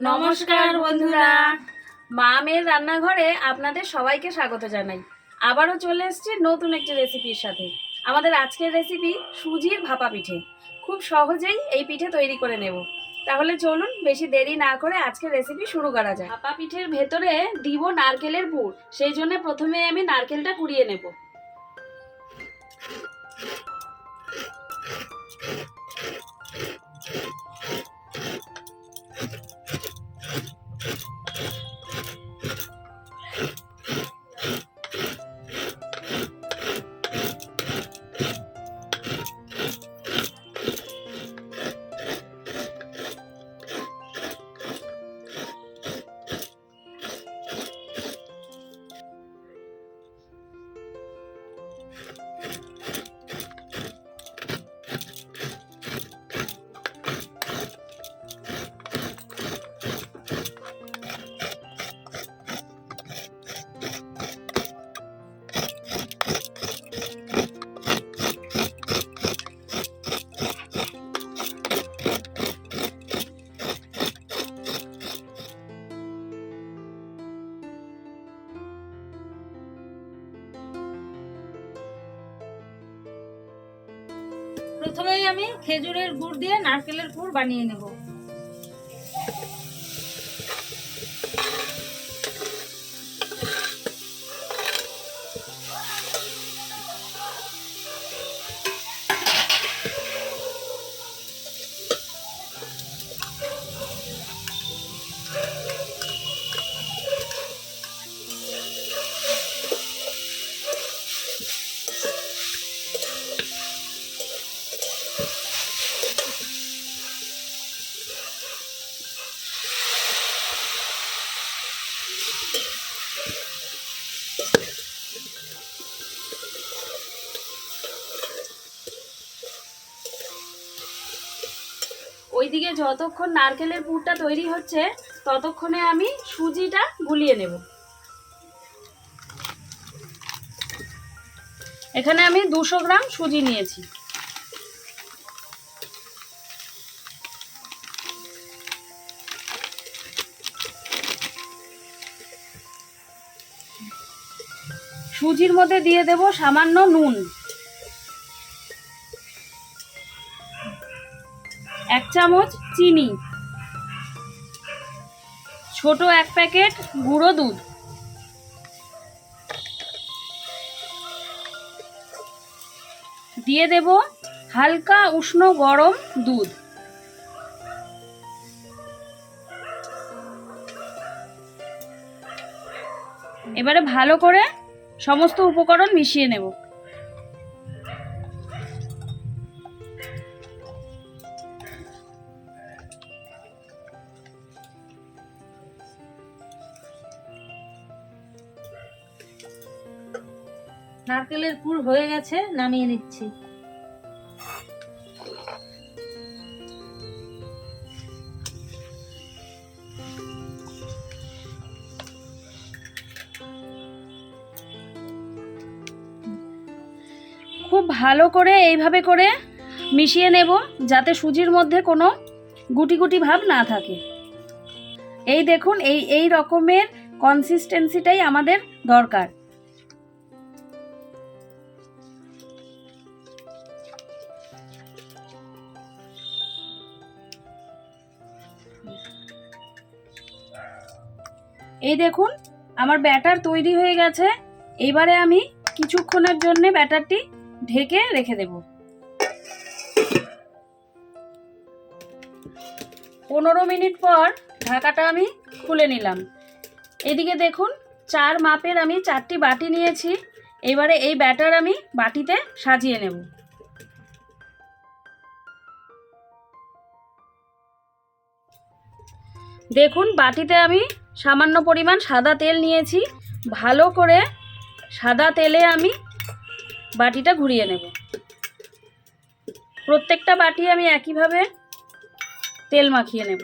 নমস্কার বন্ধুরা। মা মেয়ের রান্নাঘরে আপনাদের সবাইকে স্বাগত জানাই। আবারও চলে এসেছি নতুন একটি রেসিপির সাথে। আমাদের আজকের রেসিপি সুজির ভাপা পিঠে। খুব সহজেই এই পিঠে তৈরি করে নেব। তাহলে চলুন বেশি দেরি না করে আজকের রেসিপি শুরু করা যায় ভাপা পিঠের ভেতরে দিব নারকেলের পুর। সেই জন্য প্রথমে আমি নারকেলটা কুড়িয়ে নেব। প্রথমেই আমি খেজুরের গুড় দিয়ে নারকেলের পুর বানিয়ে নেব। যতক্ষণ নারকেলের পুরটা তৈরি হচ্ছে, ততক্ষণে আমি সুজিটা গুলিয়ে নেব। এখানে আমি দুশো গ্রাম সুজি নিয়েছি। সুজির মধ্যে দিয়ে দেব সামান্য নুন। এক চামচ চিনি। ছোট এক প্যাকেট গুঁড়ো দুধ। দিয়ে দেব হালকা উষ্ণ গরম দুধ। এবারে ভালো করে সমস্ত উপকরণ মিশিয়ে নেব। নারকেলের পুর হয়ে গেছে, নামিয়ে নিচ্ছি। খুব ভালো করে এইভাবে করে মিশিয়ে নেব, যাতে সুজির মধ্যে কোনো গুটি গুটি ভাব না থাকে। এই দেখুন, এই এই রকমের কনসিস্টেন্সিটাই আমাদের দরকার। এই দেখুন, আমার ব্যাটার তৈরি হয়ে গেছে। এবারে আমি কিছুক্ষণের জন্য ব্যাটারটি ঢেকে রেখে দেব। পনেরো মিনিট পর ঢাকাটা আমি খুলে নিলাম। এদিকে দেখুন, চার মাপের আমি চারটি বাটি নিয়েছি। এবারে এই ব্যাটার আমি বাটিতে সাজিয়ে নেব। দেখুন, বাটিতে আমি সামান্য পরিমাণ সাদা তেল নিয়েছি। ভালো করে সাদা তেলে আমি বাটিটা ঘুরিয়ে নেব। প্রত্যেকটা বাটি আমি একইভাবে তেল মাখিয়ে নেব।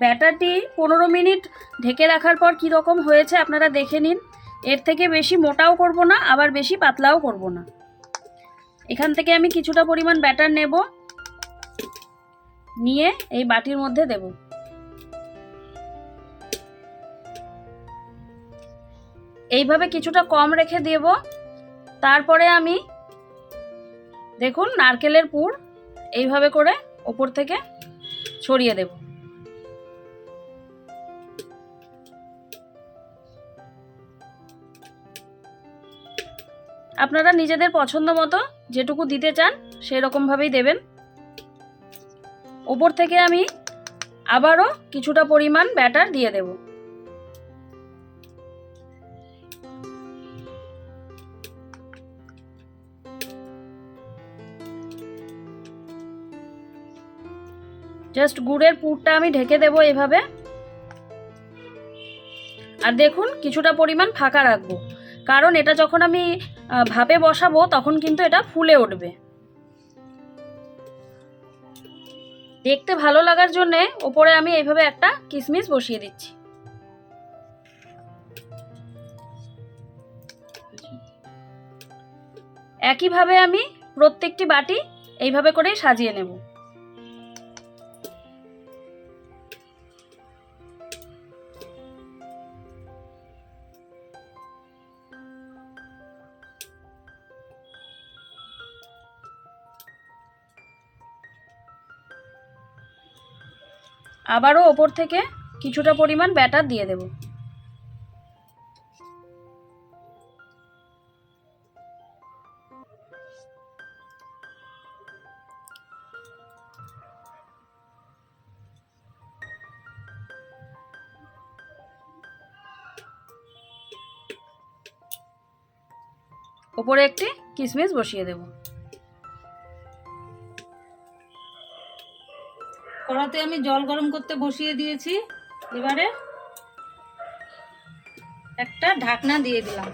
ব্যাটারটি পনেরো মিনিট ঢেকে রাখার পর কী রকম হয়েছে আপনারা দেখে নিন। এর থেকে বেশি মোটাও করব না, আবার বেশি পাতলাও করব না। এখান থেকে আমি কিছুটা পরিমাণ ব্যাটার নেব। নিয়ে এই বাটির মধ্যে দেব। এইভাবে কিছুটা কম রেখে দেব। তারপরে আমি দেখুন নারকেলের পুর এইভাবে করে ওপর থেকে ছড়িয়ে দেব। আপনারা নিজেদের পছন্দ মতো যেটুকু দিতে চান সেই রকমভাবেই দেবেন। ওপর থেকে আমি আবারও কিছুটা পরিমাণ ব্যাটার দিয়ে দেব। জাস্ট গুড়ের পুরটা আমি ঢেকে দেব এভাবে। আর দেখুন, কিছুটা পরিমাণ ফাঁকা রাখব। কারণ এটা যখন আমি ভাপে বসাবো, তখন কিন্তু এটা ফুলে উঠবে। দেখতে ভালো লাগার জন্যে ওপরে আমি এইভাবে একটা কিশমিশ বসিয়ে দিচ্ছি। একইভাবে আমি প্রত্যেকটি বাটি এইভাবে করেই সাজিয়ে নেব। আবারও ওপর থেকে কিছুটা পরিমাণ ব্যাটার দিয়ে দেব। ওপরে একটি কিশমিশ বসিয়ে দেব। কড়াতে আমি জল গরম করতে বসিয়ে দিয়েছি। এবারে একটা ঢাকনা দিয়ে দিলাম।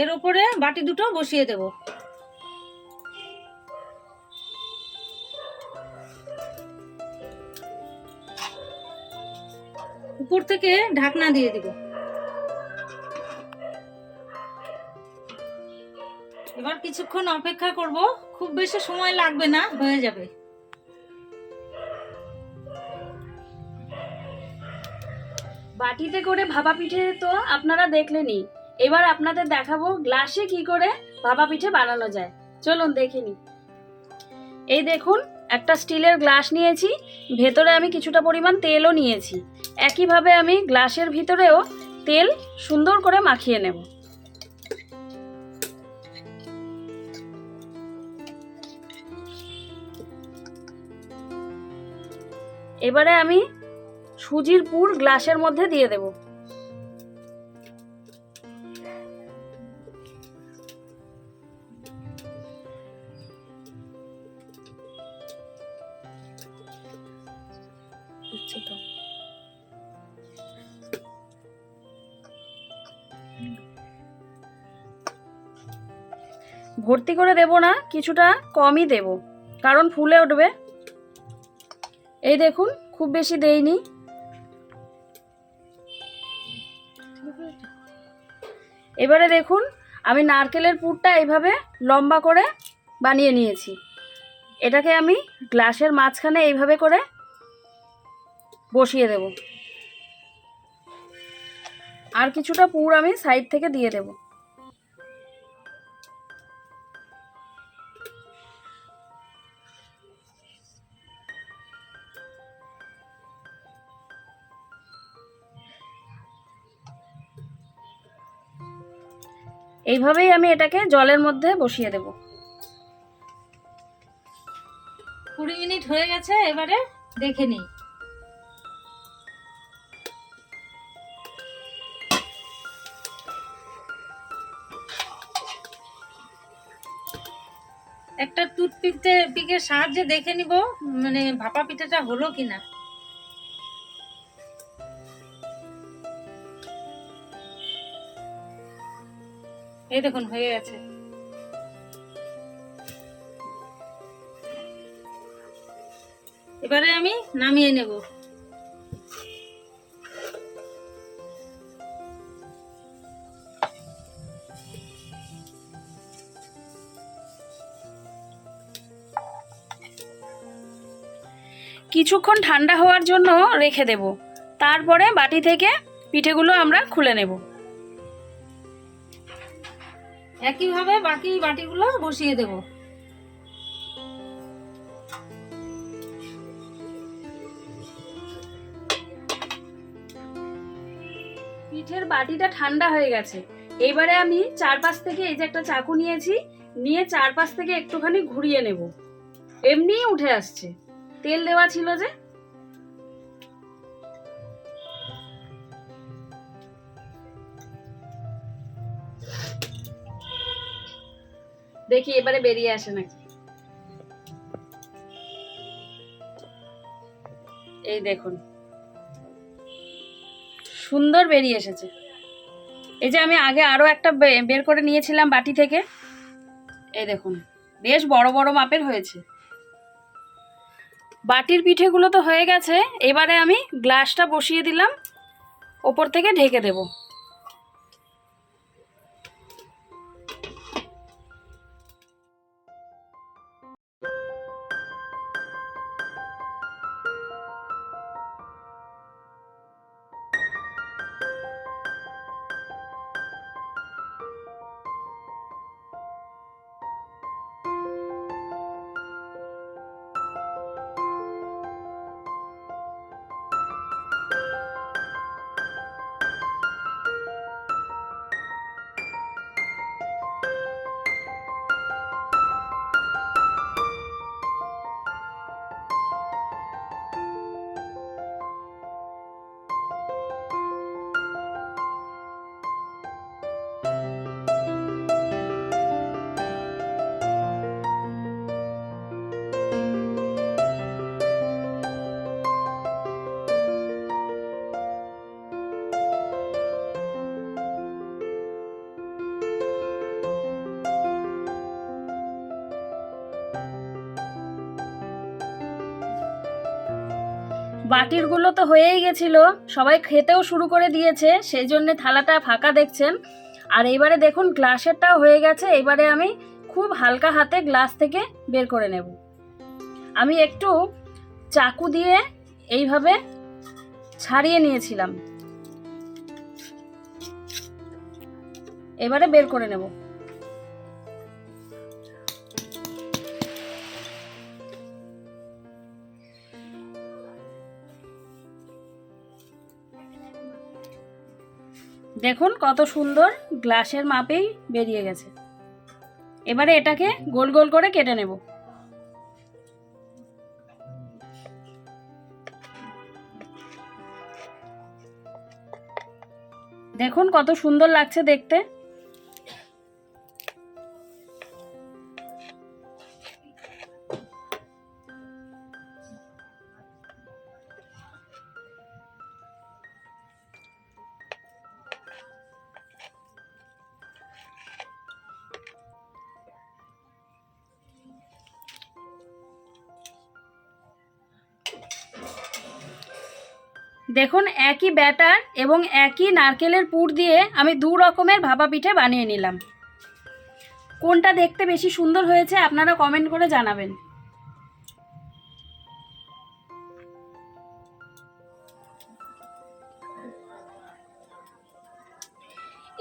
এর উপরে বাটি দুটো বসিয়ে দেব। উপর থেকে ঢাকনা দিয়ে দিব। কিছুক্ষণ অপেক্ষা করব। খুব বেশি সময় লাগবে না, হয়ে যাবে। বাটিতে করে ভাপা পিঠে তো আপনারা দেখলেনই। এবার আপনাদের দেখাবো গ্লাসে কি করে ভাপা পিঠে বানানো যায়। চলুন দেখে এই দেখুন, একটা স্টিলের গ্লাস নিয়েছি, ভেতরে আমি কিছুটা পরিমাণ তেলও নিয়েছি। একইভাবে আমি গ্লাসের ভিতরেও তেল সুন্দর করে মাখিয়ে নেব। এবারে আমি সুজির পুর গ্লাসের মধ্যে দিয়ে দেব। ভর্তি করে দেব না কিছুটা কমই দেব কারণ ফুলে উঠবে। এই দেখুন, খুব বেশি দেইনি। এবারে দেখুন, আমি নারকেলের পুরটা এইভাবে লম্বা করে বানিয়ে নিয়েছি। এটাকে আমি গ্লাসের মাঝখানে এইভাবে করে বসিয়ে দেব। আর কিছুটা পুর আমি সাইড থেকে দিয়ে দেব। এইভাবেই আমি এটাকে জলের মধ্যে বসিয়ে দেব। কুড়ি মিনিট হয়ে গেছে, এবারে দেখে নিই। একটা টুথপিকতে পিকের সাহায্যে দেখে নিব মানে ভাপা পিঠাটা হলো কিনা। এই দেখুন, হয়ে গেছে। এবারে আমি নামিয়ে নেব। কিছুক্ষণ ঠান্ডা হওয়ার জন্য রেখে দেব। তারপরে বাটি থেকে পিঠেগুলো আমরা খুলে নেব। একইভাবে বাকি বাটিগুলো বসিয়ে দেব। পিঠের বাটিটা ঠান্ডা হয়ে গেছে। এবারে আমি চারপাশ থেকে এই যে একটা চাকু নিয়েছি, নিয়ে চারপাশ থেকে একটুখানি ঘুরিয়ে নেব। এমনিই উঠে আসছে। তেল দেওয়া ছিল যে দেখি এবারে বেরিয়ে আসে নাকি? এই দেখুন। সুন্দর বেরিয়ে এসেছে। এই যে আমি আগে আরও একটা বের করে নিয়েছিলাম বাটি থেকে। এই দেখুন, বেশ বড় বড় মাপের হয়েছে। বাটির পিঠেগুলো তো হয়ে গেছে, এবারে আমি গ্লাসটা বসিয়ে দিলাম, ওপর থেকে ঢেকে দেব। বাটিরগুলো তো হয়েই গেছিল, সবাই খেতেও শুরু করে দিয়েছে, সেই জন্য থালাটা ফাঁকা দেখছেন। আর এবারে দেখুন, গ্লাসেরটাও হয়ে গেছে, এবারে আমি খুব হালকা হাতে গ্লাস থেকে বের করে নেব। আমি একটু চাকু দিয়ে এইভাবে ছাড়িয়ে নিয়েছিলাম। এবারে বের করে নেব। দেখুন কত সুন্দর গ্লাসের মাপেই বেরিয়ে গেছে। এবারে এটাকে গোল গোল করে কেটে নেব। দেখুন কত সুন্দর লাগছে দেখতে। দেখুন, একই ব্যাটার এবং একই নারকেলের পুর দিয়ে আমি দু রকমের ভাপা পিঠে বানিয়ে নিলাম। কোনটা দেখতে বেশি সুন্দর হয়েছে আপনারা কমেন্ট করে জানাবেন।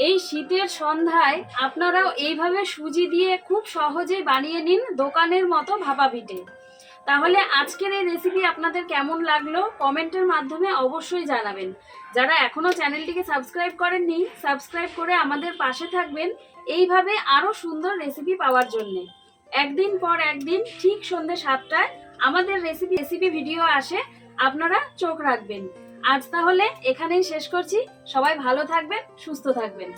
এই শীতের সন্ধ্যায় আপনারাও এইভাবে সুজি দিয়ে খুব সহজেই বানিয়ে নিন দোকানের মতো ভাপা পিঠে। তাহলে আজকের এই রেসিপি আপনাদের কেমন লাগল? কমেন্টের মাধ্যমে অবশ্যই জানাবেন। যারা এখনও চ্যানেলটিকে সাবস্ক্রাইব করেননি সাবস্ক্রাইব করে আমাদের পাশে থাকবেন এইভাবে আরও সুন্দর রেসিপি পাওয়ার জন্যে। একদিন পর একদিন, ঠিক সন্ধ্যে সাতটায় আমাদের রেসিপি রেসিপি ভিডিও আসে, আপনারা চোখ রাখবেন। আজ তাহলে এখানেই শেষ করছি। সবাই ভালো থাকবেন, সুস্থ থাকবেন।